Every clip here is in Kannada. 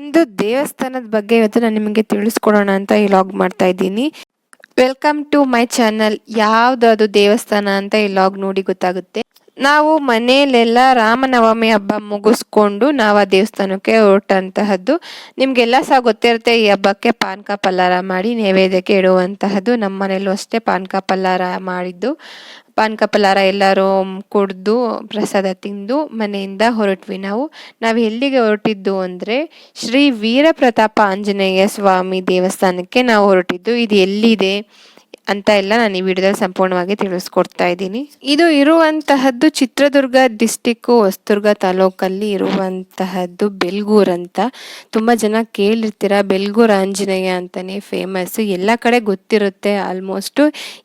ಒಂದು ದೇವಸ್ಥಾನದ ಬಗ್ಗೆ ಇವತ್ತು ನಾನು ನಿಮಗೆ ತಿಳಿಸ್ಕೊಡೋಣ ಅಂತ ಈ ಲಾಗ್ ಮಾಡ್ತಾ ಇದ್ದೀನಿ. ವೆಲ್ಕಮ್ ಟು ಮೈ ಚಾನಲ್ ಯಾವ್ದು ದೇವಸ್ಥಾನ ಅಂತ ಈ ಲಾಗ್ ನೋಡಿ ಗೊತ್ತಾಗುತ್ತೆ. ನಾವು ಮನೆಯಲ್ಲೆಲ್ಲ ರಾಮನವಮಿ ಹಬ್ಬ ಮುಗಿಸ್ಕೊಂಡು ನಾವು ಆ ದೇವಸ್ಥಾನಕ್ಕೆ ಹೊರಟಂತಹದ್ದು. ನಿಮಗೆಲ್ಲ ಸಹ ಗೊತ್ತಿರುತ್ತೆ ಈ ಹಬ್ಬಕ್ಕೆ ಪಾನಕ ಪಲ್ಲಾರ ಮಾಡಿ ನೈವೇದ್ಯಕ್ಕೆ ಇಡುವಂತಹದ್ದು. ನಮ್ಮ ಮನೆಯಲ್ಲೂ ಅಷ್ಟೇ ಪಾನಕ ಪಲ್ಲಾರ ಮಾಡಿದ್ದು. ಪಾನಕ ಪಲ್ಲಾರ ಎಲ್ಲರೂ ಕುಡಿದು, ಪ್ರಸಾದ ತಿಂದು ಮನೆಯಿಂದ ಹೊರಟ್ವಿ ನಾವು. ನಾವು ಎಲ್ಲಿಗೆ ಹೊರಟಿದ್ದು ಅಂದರೆ ಶ್ರೀ ವೀರಪ್ರತಾಪ ಆಂಜನೇಯ ಸ್ವಾಮಿ ದೇವಸ್ಥಾನಕ್ಕೆ ನಾವು ಹೊರಟಿದ್ದು. ಇದು ಎಲ್ಲಿದೆ? ಅಂತ ಎಲ್ಲ ನಾನು ಈ ವಿಡಿಯೋದಲ್ಲಿ ಸಂಪೂರ್ಣವಾಗಿ ತಿಳಿಸ್ಕೊಡ್ತಾ ಇದ್ದೀನಿ. ಇದು ಇರುವಂತಹದ್ದು ಚಿತ್ರದುರ್ಗ ಡಿಸ್ಟಿಕ್ಕು ಹೊಸದುರ್ಗ ತಾಲೂಕಲ್ಲಿ ಇರುವಂತಹದ್ದು ಬೆಲ್ಗೂರ್ ಅಂತ. ತುಂಬ ಜನ ಕೇಳಿರ್ತೀರ, ಬೆಲ್ಗೂರ್ ಆಂಜನೇಯ ಅಂತಾನೆ ಫೇಮಸ್ ಎಲ್ಲ ಕಡೆ ಗೊತ್ತಿರುತ್ತೆ ಆಲ್ಮೋಸ್ಟ್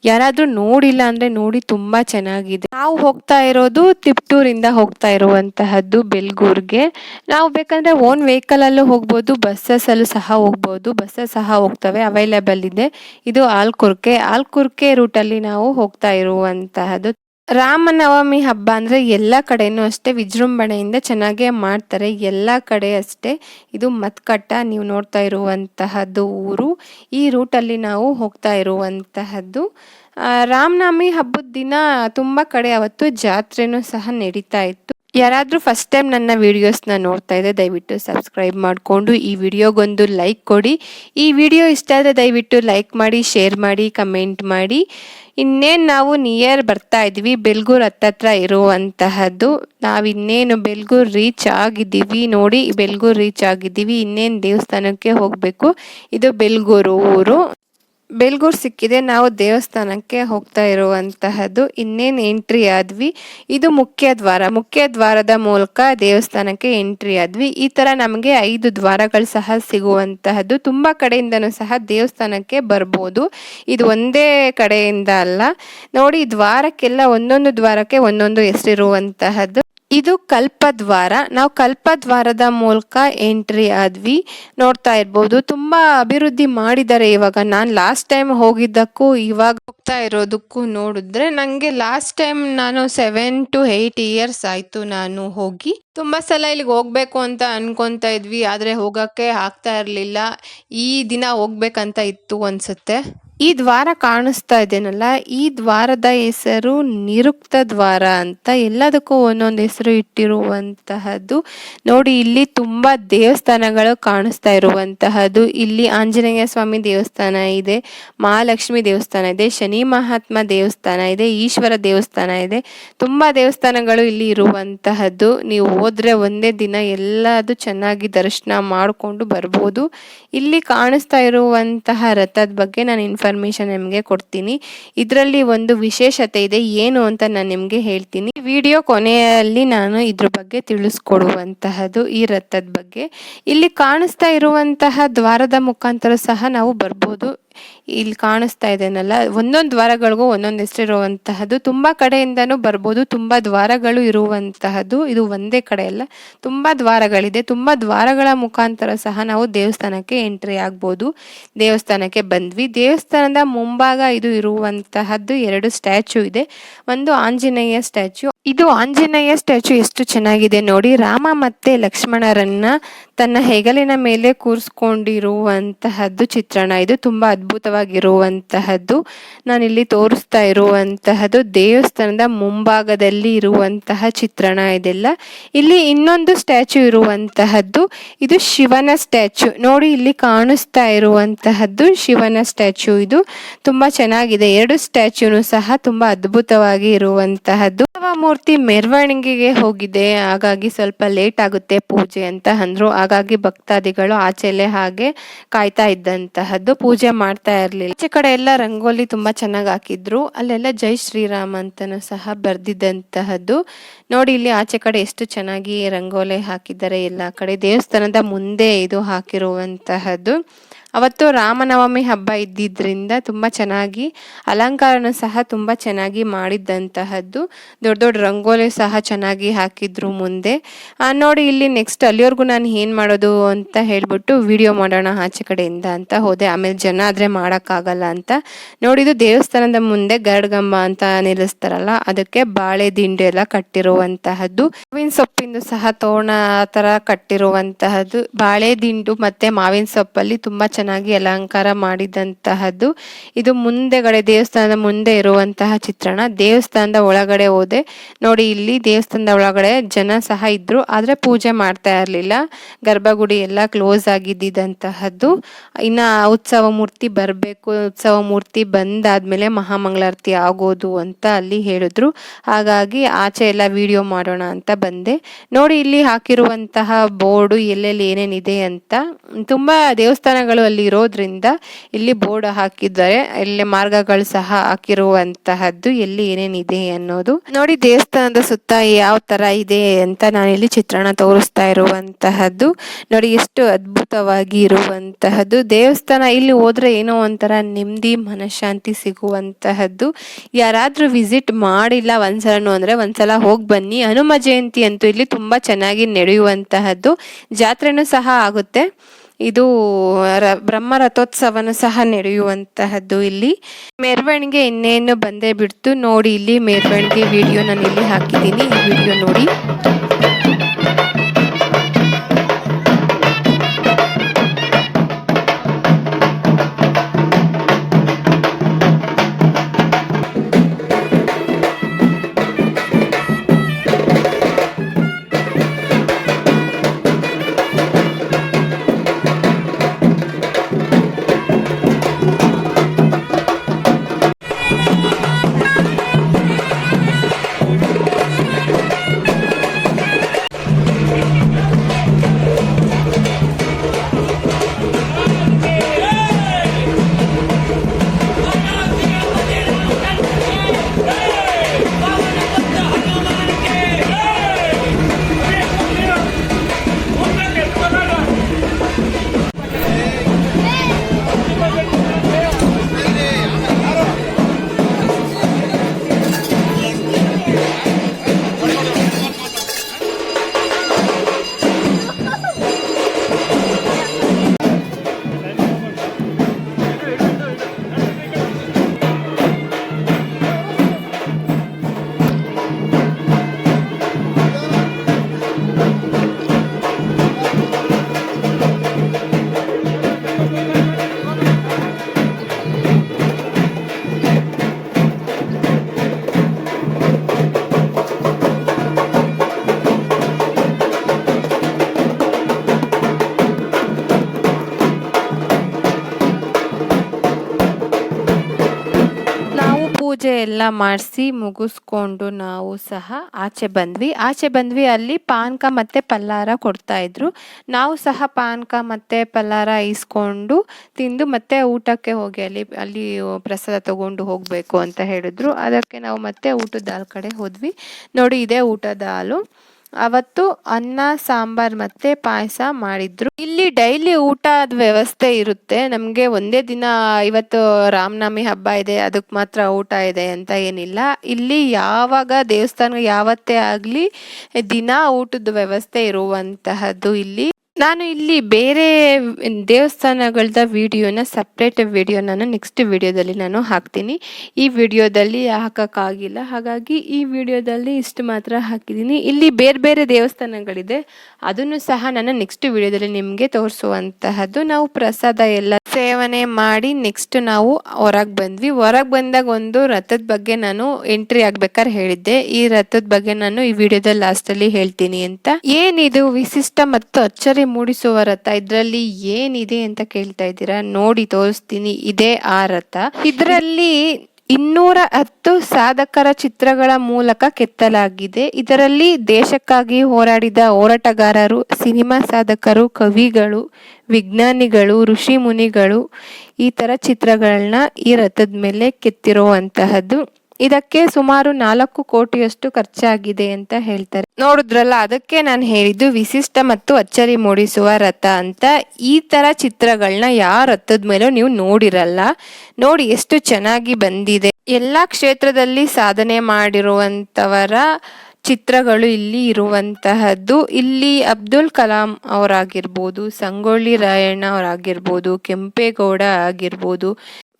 ಯಾರಾದರೂ ನೋಡಿಲ್ಲ ಅಂದರೆ ನೋಡಿ ತುಂಬ ಚೆನ್ನಾಗಿದೆ. ನಾವು ಹೋಗ್ತಾ ಇರೋದು ತಿಪ್ಟೂರಿಂದ ಹೋಗ್ತಾ ಇರುವಂತಹದ್ದು ಬೆಲ್ಗೂರ್ಗೆ. ನಾವು ಬೇಕಂದ್ರೆ ಓನ್ ವೆಹಿಕಲ್ ಅಲ್ಲೂ ಹೋಗ್ಬೋದು ಬಸ್ಸಸ್ ಅಲ್ಲೂ ಸಹ ಹೋಗ್ಬೋದು. ಬಸ್ಸಸ್ ಸಹ ಹೋಗ್ತವೆ ಅವೈಲೇಬಲ್ ಇದೆ. ಇದು ಆಲ್ಕುರ್ಕೆ ಆಲ್ಕುರ್ಕೆ ರೂಟಲ್ಲಿ ನಾವು ಹೋಗ್ತಾ ಇರುವಂತಹದ್ದು. ರಾಮನವಮಿ ಹಬ್ಬ ಅಂದರೆ ಎಲ್ಲ ಕಡೆನೂ ಅಷ್ಟೇ ವಿಜೃಂಭಣೆಯಿಂದ ಚೆನ್ನಾಗೇ ಮಾಡ್ತಾರೆ. ಎಲ್ಲ ಕಡೆ ಅಷ್ಟೇ ಇದು ಮತ್ಕಟ್ಟ ನೀವು ನೋಡ್ತಾ ಇರುವಂತಹದ್ದು ಊರು. ಈ ರೂಟಲ್ಲಿ ನಾವು ಹೋಗ್ತಾ ಇರುವಂತಹದ್ದು. ರಾಮನವಮಿ ಹಬ್ಬದ ದಿನ ತುಂಬ ಕಡೆ ಅವತ್ತು ಜಾತ್ರೆನೂ ಸಹ ನಡೀತಾ ಇತ್ತು. ಯಾರಾದರೂ ಫಸ್ಟ್ ಟೈಮ್ ನನ್ನ ವೀಡಿಯೋಸ್ನ ನೋಡ್ತಾ ಇದೆ ದಯವಿಟ್ಟು ಸಬ್ಸ್ಕ್ರೈಬ್ ಮಾಡಿಕೊಂಡು ಈ ವಿಡಿಯೋಗೊಂದು ಲೈಕ್ ಕೊಡಿ. ಈ ವಿಡಿಯೋ ಇಷ್ಟ ಆದರೆ ದಯವಿಟ್ಟು ಲೈಕ್ ಮಾಡಿ ಶೇರ್ ಮಾಡಿ ಕಮೆಂಟ್ ಮಾಡಿ. ಇನ್ನೇನು ನಾವು ನಿಯರ್ ಬರ್ತಾ ಇದ್ದೀವಿ, ಬೆಲ್ಗೂರ್ ಹತ್ತತ್ರ ಇರುವಂತಹದ್ದು. ನಾವು ಇನ್ನೇನು ಬೆಲ್ಗೂರ್ ರೀಚ್ ಆಗಿದ್ದೀವಿ ನೋಡಿ, ಬೆಲ್ಗೂರ್ ರೀಚ್ ಆಗಿದ್ದೀವಿ. ಇನ್ನೇನು ದೇವಸ್ಥಾನಕ್ಕೆ ಹೋಗಬೇಕು? ಇದು ಬೆಲ್ಗೂರು ಊರು. ಬೆಲ್ಗೂರ್ ಸಿಕ್ಕಿದೆ. ನಾವು ದೇವಸ್ಥಾನಕ್ಕೆ ಹೋಗ್ತಾ ಇರುವಂತಹದ್ದು ಇನ್ನೇನು ಎಂಟ್ರಿ ಆದ್ವಿ. ಇದು ಮುಖ್ಯ ದ್ವಾರ. ಮುಖ್ಯ ದ್ವಾರದ ಮೂಲಕ ದೇವಸ್ಥಾನಕ್ಕೆ ಎಂಟ್ರಿ ಆದ್ವಿ. ಈ ತರ ನಮಗೆ ಐದು ದ್ವಾರಗಳು ಸಹ ಸಿಗುವಂತಹದ್ದು. ತುಂಬಾ ಕಡೆಯಿಂದನೂ ಸಹ ದೇವಸ್ಥಾನಕ್ಕೆ ಬರ್ಬೋದು. ಇದು ಒಂದೇ ಕಡೆಯಿಂದ ಅಲ್ಲ. ನೋಡಿ, ದ್ವಾರಕ್ಕೆಲ್ಲ ಒಂದೊಂದು ದ್ವಾರಕ್ಕೆ ಒಂದೊಂದು ಹೆಸರಿರುವಂತಹದ್ದು. ಇದು ಕಲ್ಪದ್ವಾರ. ನಾವು ಕಲ್ಪದ್ವಾರದ ಮೂಲಕ ಎಂಟ್ರಿ ಆದ್ವಿ. ನೋಡ್ತಾ ಇರ್ಬೋದು. ತುಂಬಾ ಅಭಿವೃದ್ಧಿ ಮಾಡಿದ್ದಾರೆ ಇವಾಗ. ನಾನು ಲಾಸ್ಟ್ ಟೈಮ್ ಹೋಗಿದ್ದಕ್ಕೂ, ಇವಾಗ ಹೋಗ್ತಾ ಇರೋದಕ್ಕೂ ನೋಡಿದ್ರೆ ನನಗೆ ಲಾಸ್ಟ್ ಟೈಮ್ ನಾನು ಸೆವೆನ್ ಟು ಏಯ್ಟ್ ಇಯರ್ಸ್ ಆಯ್ತು ನಾನು ಹೋಗಿ. ತುಂಬಾ ಸಲ ಇಲ್ಲಿಗೆ ಹೋಗ್ಬೇಕು ಅಂತ ಅನ್ಕೊತಾ ಇದ್ವಿ. ಆದ್ರೆ ಹೋಗಕ್ಕೆ ಆಗ್ತಾ ಇರಲಿಲ್ಲ. ಈ ದಿನ ಹೋಗ್ಬೇಕಂತ ಇತ್ತು ಅನ್ಸುತ್ತೆ. ಈ ದ್ವಾರ ಕಾಣಿಸ್ತಾ ಇದೇನಲ್ಲ? ಈ ದ್ವಾರದ ಹೆಸರು ನಿರುಕ್ತ ದ್ವಾರ ಅಂತ ಎಲ್ಲದಕ್ಕೂ ಒಂದೊಂದು ಹೆಸರು ಇಟ್ಟಿರುವಂತಹದ್ದು. ನೋಡಿ, ಇಲ್ಲಿ ತುಂಬಾ ದೇವಸ್ಥಾನಗಳು ಕಾಣಿಸ್ತಾ ಇರುವಂತಹದ್ದು. ಇಲ್ಲಿ ಆಂಜನೇಯ ಸ್ವಾಮಿ ದೇವಸ್ಥಾನ ಇದೆ, ಮಹಾಲಕ್ಷ್ಮಿ ದೇವಸ್ಥಾನ ಇದೆ, ಶನಿ ಮಹಾತ್ಮ ದೇವಸ್ಥಾನ ಇದೆ, ಈಶ್ವರ ದೇವಸ್ಥಾನ ಇದೆ. ತುಂಬಾ ದೇವಸ್ಥಾನಗಳು ಇಲ್ಲಿ ಇರುವಂತಹದ್ದು. ನೀವು ಹೋದ್ರೆ ಒಂದೇ ದಿನ ಎಲ್ಲದು ಚೆನ್ನಾಗಿ ದರ್ಶನ ಮಾಡಿಕೊಂಡು ಬರ್ಬೋದು. ಇಲ್ಲಿ ಕಾಣಿಸ್ತಾ ಇರುವಂತಹ ರಥದ ಬಗ್ಗೆ ನಾನು ಇನ್ಫಾರ್ಮೇಶನ್ ನಿಮಗೆ ಕೊಡ್ತೀನಿ. ಇದರಲ್ಲಿ ಒಂದು ವಿಶೇಷತೆ ಇದೆ, ಏನು ಅಂತ ನಾನು ನಿಮಗೆ ಹೇಳ್ತೀನಿ. ವಿಡಿಯೋ ಕೊನೆಯಲ್ಲಿ ನಾನು ಇದ್ರ ಬಗ್ಗೆ ತಿಳಿಸ್ಕೊಡುವಂತಹದ್ದು ಈ ರಥದ ಬಗ್ಗೆ. ಇಲ್ಲಿ ಕಾಣಿಸ್ತಾ ಇರುವಂತಹ ದ್ವಾರದ ಮುಖಾಂತರ ಸಹ ನಾವು ಬರ್ಬೋದು. ಇಲ್ಲಿ ಕಾಣಿಸ್ತಾ ಇದೆನಲ್ಲ? ಒಂದೊಂದು ದ್ವಾರಗಳಿಗೂ ಒಂದೊಂದು ಹೆಸರಿರುವಂತಹದ್ದು. ತುಂಬ ಕಡೆಯಿಂದನೂ ಬರ್ಬೋದು, ತುಂಬ ದ್ವಾರಗಳು ಇರುವಂತಹದ್ದು. ಇದು ಒಂದೇ ಕಡೆ ಅಲ್ಲ. ತುಂಬ ದ್ವಾರಗಳಿದೆ. ತುಂಬ ದ್ವಾರಗಳ ಮುಖಾಂತರ ಸಹ ನಾವು ದೇವಸ್ಥಾನಕ್ಕೆ ಎಂಟ್ರಿ ಆಗ್ಬೋದು. ದೇವಸ್ಥಾನಕ್ಕೆ ಬಂದ್ವಿ. ದೇವಸ್ಥಾನದ ಮುಂಭಾಗ ಇದು ಇರುವಂತಹದ್ದು ಎರಡು ಸ್ಟ್ಯಾಚು ಇದೆ. ಒಂದು ಆಂಜನೇಯ ಸ್ಟ್ಯಾಚು. ಇದು ಆಂಜನೇಯ ಸ್ಟ್ಯಾಚು ಎಷ್ಟು ಚೆನ್ನಾಗಿದೆ ನೋಡಿ. ರಾಮ ಮತ್ತೆ ಲಕ್ಷ್ಮಣರನ್ನ ತನ್ನ ಹೆಗಲಿನ ಮೇಲೆ ಕೂರಿಸ್ಕೊಂಡಿರುವಂತಹದ್ದು ಚಿತ್ರಣ. ಇದು ತುಂಬಾ ಅದ್ಭುತವಾಗಿರುವಂತಹದ್ದು. ನಾನಿಲ್ಲಿ ತೋರಿಸ್ತಾ ಇರುವಂತಹದ್ದು ದೇವಸ್ಥಾನದ ಮುಂಭಾಗದಲ್ಲಿ ಇರುವಂತಹ ಚಿತ್ರಣ ಇದೆಲ್ಲ. ಇಲ್ಲಿ ಇನ್ನೊಂದು ಸ್ಟ್ಯಾಚು ಇರುವಂತಹದ್ದು, ಇದು ಶಿವನ ಸ್ಟ್ಯಾಚು ನೋಡಿ, ಇಲ್ಲಿ ಕಾಣಿಸ್ತಾ ಇರುವಂತಹದ್ದು ಶಿವನ ಸ್ಟ್ಯಾಚು ಇದು. ತುಂಬಾ ಚೆನ್ನಾಗಿದೆ. ಎರಡು ಸ್ಟ್ಯಾಚ್ಯೂನು ಸಹ ತುಂಬಾ ಅದ್ಭುತವಾಗಿ ಇರುವಂತಹದ್ದು. ಮೂರ್ತಿ ಮೆರವಣಿಗೆಗೆ ಹೋಗಿದೆ. ಹಾಗಾಗಿ ಸ್ವಲ್ಪ ಲೇಟ್ ಆಗುತ್ತೆ ಪೂಜೆ ಅಂತ ಅಂದ್ರು. ಹಾಗಾಗಿ ಭಕ್ತಾದಿಗಳು ಆಚೆಲೆ ಹಾಗೆ ಕಾಯ್ತಾ ಇದ್ದಂತಹದ್ದು. ಪೂಜೆ ಮಾಡ್ತಾ ಇರ್ಲಿಲ್ಲ. ಆಚೆ ಕಡೆ ಎಲ್ಲ ರಂಗೋಲಿ ತುಂಬಾ ಚೆನ್ನಾಗಿ ಹಾಕಿದ್ರು. ಅಲ್ಲೆಲ್ಲ ಜೈ ಶ್ರೀರಾಮ್ ಅಂತನೂ ಸಹ ಬರ್ದಿದ್ದಂತಹದ್ದು. ನೋಡಿ ಇಲ್ಲಿ ಆಚೆ ಕಡೆ ಎಷ್ಟು ಚೆನ್ನಾಗಿ ರಂಗೋಲಿ ಹಾಕಿದ್ದಾರೆ ಎಲ್ಲ ಕಡೆ ದೇವಸ್ಥಾನದ ಮುಂದೆ ಇದು ಹಾಕಿರುವಂತಹದ್ದು. ಅವತ್ತು ರಾಮನವಮಿ ಹಬ್ಬ ಇದ್ದಿದ್ದರಿಂದ ತುಂಬ ಚೆನ್ನಾಗಿ ಅಲಂಕಾರನೂ ಸಹ ತುಂಬ ಚೆನ್ನಾಗಿ ಮಾಡಿದ್ದಂತಹದ್ದು. ದೊಡ್ಡ ದೊಡ್ಡ ರಂಗೋಲಿ ಸಹ ಚೆನ್ನಾಗಿ ಹಾಕಿದ್ರು ಮುಂದೆ. ನೋಡಿ ಇಲ್ಲಿ ನೆಕ್ಸ್ಟ್ ಅಲ್ಲಿವರೆಗೂ ನಾನು ಏನು ಮಾಡೋದು ಅಂತ ಹೇಳ್ಬಿಟ್ಟು ವಿಡಿಯೋ ಮಾಡೋಣ ಆಚೆ ಕಡೆಯಿಂದ ಅಂತ ಹೋದೆ. ಆಮೇಲೆ ಜನ ಆದರೆ ಮಾಡೋಕ್ಕಾಗಲ್ಲ ಅಂತ. ನೋಡಿದ್ದು ದೇವಸ್ಥಾನದ ಮುಂದೆ ಗರಡ್ಗಂಬ ಅಂತ ನಿಲ್ಲಿಸ್ತಾರಲ್ಲ, ಅದಕ್ಕೆ ಬಾಳೆ ದಿಂಡು ಎಲ್ಲ ಕಟ್ಟಿರುವಂತಹದ್ದು. ಮಾವಿನ ಸೊಪ್ಪಿಂದು ಸಹ ತೋರಣ ತರ ಕಟ್ಟಿರುವಂತಹದ್ದು. ಬಾಳೆ ದಿಂಡು ಮತ್ತೆ ಮಾವಿನ ಸೊಪ್ಪಲ್ಲಿ ತುಂಬಾ ಚೆನ್ನಾಗಿ ಅಲಂಕಾರ ಮಾಡಿದಂತಹದ್ದು. ಇದು ಮುಂದೆಗಡೆ ದೇವಸ್ಥಾನದ ಮುಂದೆ ಇರುವಂತಹ ಚಿತ್ರಣ. ದೇವಸ್ಥಾನದ ಒಳಗಡೆ ಹೋದೆ. ನೋಡಿ, ಇಲ್ಲಿ ದೇವಸ್ಥಾನದ ಒಳಗಡೆ ಜನ ಸಹ ಇದ್ರು. ಆದ್ರೆ ಪೂಜೆ ಮಾಡ್ತಾ ಇರಲಿಲ್ಲ. ಗರ್ಭಗುಡಿ ಎಲ್ಲ ಕ್ಲೋಸ್ ಆಗಿದ್ದಂತಹದ್ದು ಇನ್ನ ಉತ್ಸವ ಮೂರ್ತಿ ಬರಬೇಕು. ಉತ್ಸವ ಮೂರ್ತಿ ಬಂದಾದ್ಮೇಲೆ ಮಹಾಮಂಗಳಾರತಿ ಆಗೋದು ಅಂತ ಅಲ್ಲಿ ಹೇಳಿದ್ರು. ಹಾಗಾಗಿ ಆಚೆ ಎಲ್ಲ ವಿಡಿಯೋ ಮಾಡೋಣ ಅಂತ ಬಂದೆ. ನೋಡಿ, ಇಲ್ಲಿ ಹಾಕಿರುವಂತಹ ಬೋರ್ಡು ಎಲ್ಲೆಲ್ಲಿ ಏನೇನಿದೆ ಅಂತ. ತುಂಬಾ ದೇವಸ್ಥಾನಗಳು ಇರೋದ್ರಿಂದ ಇಲ್ಲಿ ಬೋರ್ಡ್ ಹಾಕಿದ್ದಾರೆ. ಇಲ್ಲಿ ಮಾರ್ಗಗಳು ಸಹ ಹಾಕಿರುವಂತಹದ್ದು ಎಲ್ಲಿ ಏನೇನಿದೆ ಅನ್ನೋದು. ನೋಡಿ ದೇವಸ್ಥಾನದ ಸುತ್ತ ಯಾವ ತರ ಇದೆ ಅಂತ ನಾನು ಇಲ್ಲಿ ಚಿತ್ರಣ ತೋರಿಸ್ತಾ ಇರುವಂತಹದ್ದು. ನೋಡಿ ಎಷ್ಟು ಅದ್ಭುತವಾಗಿ ಇರುವಂತಹದ್ದು. ದೇವಸ್ಥಾನ ಇಲ್ಲಿ ಹೋದ್ರೆ ಏನೋ ಒಂಥರ ನೆಮ್ಮದಿ, ಮನಃಶಾಂತಿ ಸಿಗುವಂತಹದ್ದು. ಯಾರಾದ್ರೂ ವಿಸಿಟ್ ಮಾಡಿಲ್ಲ ಒಂದ್ಸಲನು ಅಂದ್ರೆ ಒಂದ್ಸಲ ಹೋಗಿ ಬನ್ನಿ. ಹನುಮ ಜಯಂತಿ ಅಂತೂ ಇಲ್ಲಿ ತುಂಬಾ ಚೆನ್ನಾಗಿ ನಡೆಯುವಂತಹದ್ದು. ಜಾತ್ರೆನೂ ಸಹ ಆಗುತ್ತೆ. ಇದು ಬ್ರಹ್ಮ ರಥೋತ್ಸವನು ಸಹ ನಡೆಯುವಂತಹದ್ದು ಇಲ್ಲಿ. ಮೆರವಣಿಗೆ ಇನ್ನೇನು ಬಂದೇ ಬಿಡ್ತು, ನೋಡಿ ಇಲ್ಲಿ ಮೆರವಣಿಗೆ ವಿಡಿಯೋ ನಾನು ಇಲ್ಲಿ ಹಾಕಿದ್ದೀನಿ. ಈ ವಿಡಿಯೋ ನೋಡಿ. ಎಲ್ಲ ಮಾಡಿಸಿ ಮುಗಿಸ್ಕೊಂಡು ನಾವು ಸಹ ಆಚೆ ಬಂದ್ವಿ. ಆಚೆ ಬಂದ್ವಿ ಅಲ್ಲಿ ಪಾನಕ ಮತ್ತೆ ಪಲ್ಲಾರ ಕೊಡ್ತಾ ಇದ್ರು. ನಾವು ಸಹ ಪಾನಕ ಮತ್ತೆ ಪಲ್ಲಾರ ಇಸ್ಕೊಂಡು ತಿಂದು ಮತ್ತೆ ಊಟಕ್ಕೆ ಹೋಗಿ ಅಲ್ಲಿ ಅಲ್ಲಿ ಪ್ರಸಾದ ತಗೊಂಡು ಹೋಗಬೇಕು ಅಂತ ಹೇಳಿದ್ರು. ಅದಕ್ಕೆ ನಾವು ಮತ್ತೆ ಊಟದ ಹಾಲ್ ಕಡೆ ಹೋದ್ವಿ. ನೋಡಿ ಇದೇ ಊಟದ ಹಾಲು. ಅವತ್ತು ಅನ್ನ, ಸಾಂಬಾರ್ ಮತ್ತೆ ಪಾಯಸ ಮಾಡಿದ್ರು. ಇಲ್ಲಿ ಡೈಲಿ ಊಟದ ವ್ಯವಸ್ಥೆ ಇರುತ್ತೆ. ನಮಗೆ ಒಂದೇ ದಿನ ಇವತ್ತು ರಾಮನವಮಿ ಹಬ್ಬ ಇದೆ ಅದಕ್ಕೆ ಮಾತ್ರ ಊಟ ಇದೆ ಅಂತ ಏನಿಲ್ಲ. ಇಲ್ಲಿ ಯಾವಾಗ ದೇವಸ್ಥಾನ ಯಾವತ್ತೇ ಆಗಲಿ ದಿನ ಊಟದ ವ್ಯವಸ್ಥೆ ಇರುವಂತಹದ್ದು ಇಲ್ಲಿ. ನಾನು ಇಲ್ಲಿ ಬೇರೆ ದೇವಸ್ಥಾನಗಳದ ವಿಡಿಯೋನ ಸಪ್ರೇಟ್ ವಿಡಿಯೋ ನಾನು ನೆಕ್ಸ್ಟ್ ವಿಡಿಯೋದಲ್ಲಿ ನಾನು ಹಾಕ್ತೀನಿ. ಈ ವಿಡಿಯೋದಲ್ಲಿ ಹಾಕೋಕ್ಕಾಗಿಲ್ಲ. ಹಾಗಾಗಿ ಈ ವಿಡಿಯೋದಲ್ಲಿ ಇಷ್ಟು ಮಾತ್ರ ಹಾಕಿದ್ದೀನಿ. ಇಲ್ಲಿ ಬೇರೆ ಬೇರೆ ದೇವಸ್ಥಾನಗಳಿದೆ. ಅದನ್ನು ಸಹ ನಾನು ನೆಕ್ಸ್ಟ್ ವಿಡಿಯೋದಲ್ಲಿ ನಿಮಗೆ ತೋರಿಸುವಂತಹದ್ದು. ನಾವು ಪ್ರಸಾದ ಎಲ್ಲ ಸೇವನೆ ಮಾಡಿ ನೆಕ್ಸ್ಟ್ ನಾವು ಹೊರಗೆ ಬಂದ್ವಿ. ಹೊರಗೆ ಬಂದಾಗ ಒಂದು ರಥದ ಬಗ್ಗೆ ನಾನು ಎಂಟ್ರಿ ಆಗ್ಬೇಕಾದ್ರೆ ಹೇಳಿದ್ದೆ. ಈ ರಥದ ಬಗ್ಗೆ ನಾನು ಈ ವಿಡಿಯೋದ ಲಾಸ್ಟ್ ಅಲ್ಲಿ ಹೇಳ್ತೀನಿ ಅಂತ. ಏನಿದು? ವಿಶಿಷ್ಟ ಮತ್ತು ಅಚ್ಚರಿ ಮೂಡಿಸುವ ರಥ ಇದ್ರಲ್ಲಿ ಏನಿದೆ ಅಂತ ಕೇಳ್ತಾ ಇದ್ದೀರಾ? ನೋಡಿ ತೋರಿಸ್ತೀನಿ. ಇದೆ ಆ ರಥ. ಇದರಲ್ಲಿ ಇನ್ನೂರ ಹತ್ತು ಸಾಧಕರ ಚಿತ್ರಗಳ ಮೂಲಕ ಕೆತ್ತಲಾಗಿದೆ. ಇದರಲ್ಲಿ ದೇಶಕ್ಕಾಗಿ ಹೋರಾಡಿದ ಹೋರಾಟಗಾರರು, ಸಿನಿಮಾ ಸಾಧಕರು, ಕವಿಗಳು, ವಿಜ್ಞಾನಿಗಳು, ಋಷಿ ಮುನಿಗಳು ಈ ತರ ಚಿತ್ರಗಳನ್ನ ಈ ರಥದ ಮೇಲೆ ಕೆತ್ತಿರುವಂತಹದ್ದು. ಇದಕ್ಕೆ ಸುಮಾರು ನಾಲ್ಕು ಕೋಟಿಯಷ್ಟು ಖರ್ಚಾಗಿದೆ ಅಂತ ಹೇಳ್ತಾರೆ. ನೋಡಿದ್ರಲ್ಲ, ಅದಕ್ಕೆ ನಾನು ಹೇಳಿದ್ದು ವಿಶಿಷ್ಟ ಮತ್ತು ಅಚ್ಚರಿ ಮೂಡಿಸುವ ರಥ ಅಂತ. ಈ ತರ ಚಿತ್ರಗಳನ್ನ ಯಾವ ರಥದ ಮೇಲೂ ನೀವು ನೋಡಿರಲ್ಲ. ನೋಡಿ ಎಷ್ಟು ಚೆನ್ನಾಗಿ ಬಂದಿದೆ. ಎಲ್ಲಾ ಕ್ಷೇತ್ರದಲ್ಲಿ ಸಾಧನೆ ಮಾಡಿರುವಂತವರ ಚಿತ್ರಗಳು ಇಲ್ಲಿ ಇರುವಂತಹದ್ದು. ಇಲ್ಲಿ ಅಬ್ದುಲ್ ಕಲಾಂ ಅವರಾಗಿರ್ಬೋದು, ಸಂಗೊಳ್ಳಿ ರಾಯಣ್ಣ ಅವರಾಗಿರ್ಬೋದು, ಕೆಂಪೇಗೌಡ ಆಗಿರ್ಬೋದು.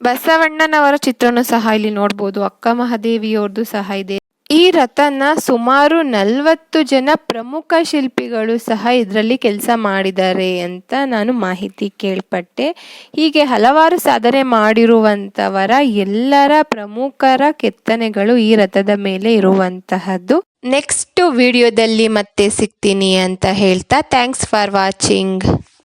ಬಸವಣ್ಣನವರ ಚಿತ್ರನೂ ಸಹ ಇಲ್ಲಿ ನೋಡ್ಬೋದು. ಅಕ್ಕ ಮಹಾದೇವಿಯವ್ರದ್ದು ಸಹ ಇದೆ. ಈ ರಥನ ಸುಮಾರು ನಲವತ್ತು ಜನ ಪ್ರಮುಖ ಶಿಲ್ಪಿಗಳು ಸಹ ಇದರಲ್ಲಿ ಕೆಲಸ ಮಾಡಿದ್ದಾರೆ ಅಂತ ನಾನು ಮಾಹಿತಿ ಕೇಳ್ಪಟ್ಟೆ. ಹೀಗೆ ಹಲವಾರು ಸಾಧನೆ ಮಾಡಿರುವಂಥವರ ಎಲ್ಲರ ಪ್ರಮುಖರ ಕೆತ್ತನೆಗಳು ಈ ರಥದ ಮೇಲೆ ಇರುವಂತಹದ್ದು. ನೆಕ್ಸ್ಟ್ ವಿಡಿಯೋದಲ್ಲಿ ಮತ್ತೆ ಸಿಗ್ತೀನಿ ಅಂತ ಹೇಳ್ತಾ ಥ್ಯಾಂಕ್ಸ್ ಫಾರ್ ವಾಚಿಂಗ್